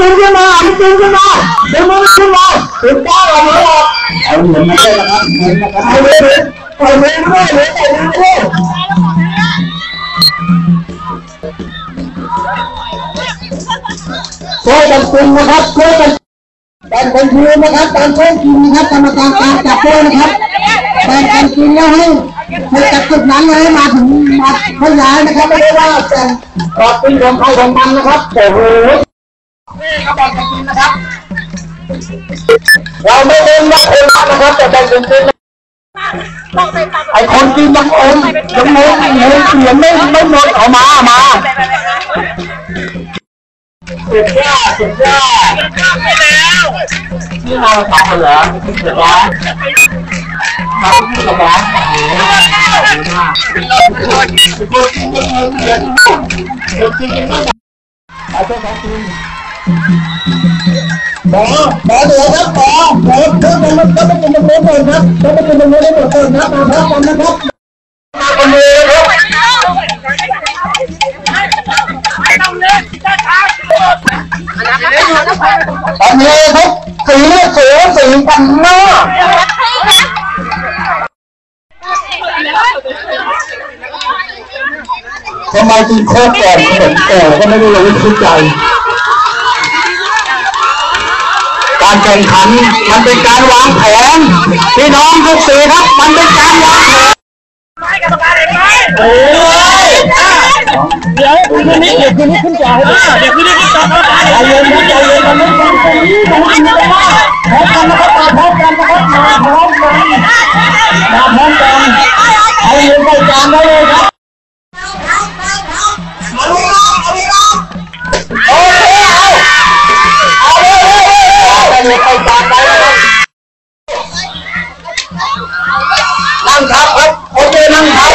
ดึงขึ้นมาดึงขึ้นมาดึงมือขึ้นมาถึงก้าวเอามือออกเอาเหมือนมาเลยนะครับเหมือนนะครับเอามือเอามือด้วยมือเอามือด้วยช่วยกันคุมนะครับช่วยกันแบ่งกันยืนนะครับการช่วยกินนะครับกรรมการการจับด้วยนะครับแบ่งกันกินแล้วให้ให้จากจุดนั้นเลยให้มาถึงมาขยายนะครับไม่ได้ว่าจะรอเป็นของใครของมันนะครับโอ้โห นี่เขาแบ่งกันกินนะครับ เราไม่เน้นว่าคนละนะครับแต่แบ่งกันกินไอ้คนกินยังอมยังงงงเสียงไม่ไม่หมดเอามามาสุดยอดสุดยอดนี่เราทำเหรอเดี๋ยวนะทำที่กระบอกโอ้โหเอาเจ้าของกิน หมอหมอเดี๋ยวครับหมอหมอเพิ่มมันก็ไม่เป็นตรงนู้นก่อนครับก็ไม่เป็นตรงนู้นได้หมดก่อนครับมาพร้อมกันนะครับมาคนเดียครับตอนนี้ครับสีสูงสีกันหน้าทำไมกินโคตรก่อนเหมือนแก่ก็ไม่ได้รู้ทุกใจ การแข่งขัน มันเป็นการวางแผนพี่น้องทุกสีครับ มันเป็นการวางแผนโอ้ยเดี๋ยวคืนนี้เดี๋ยวคืนนี้ขึ้นจ่อให้ดูเดี๋ยวคืนนี้ขึ้นจอให้ดูใจเย็นครับใจเย็นมันไม่เป็นตรงนี้ตรงนี้นะครับพร้อมกันนะครับมาพร้อมกันนะครับมาพร้อมกันมาพร้อมกันเอาเงินไปจานได้เลย นั่งทับครับโอเคนั่งทับ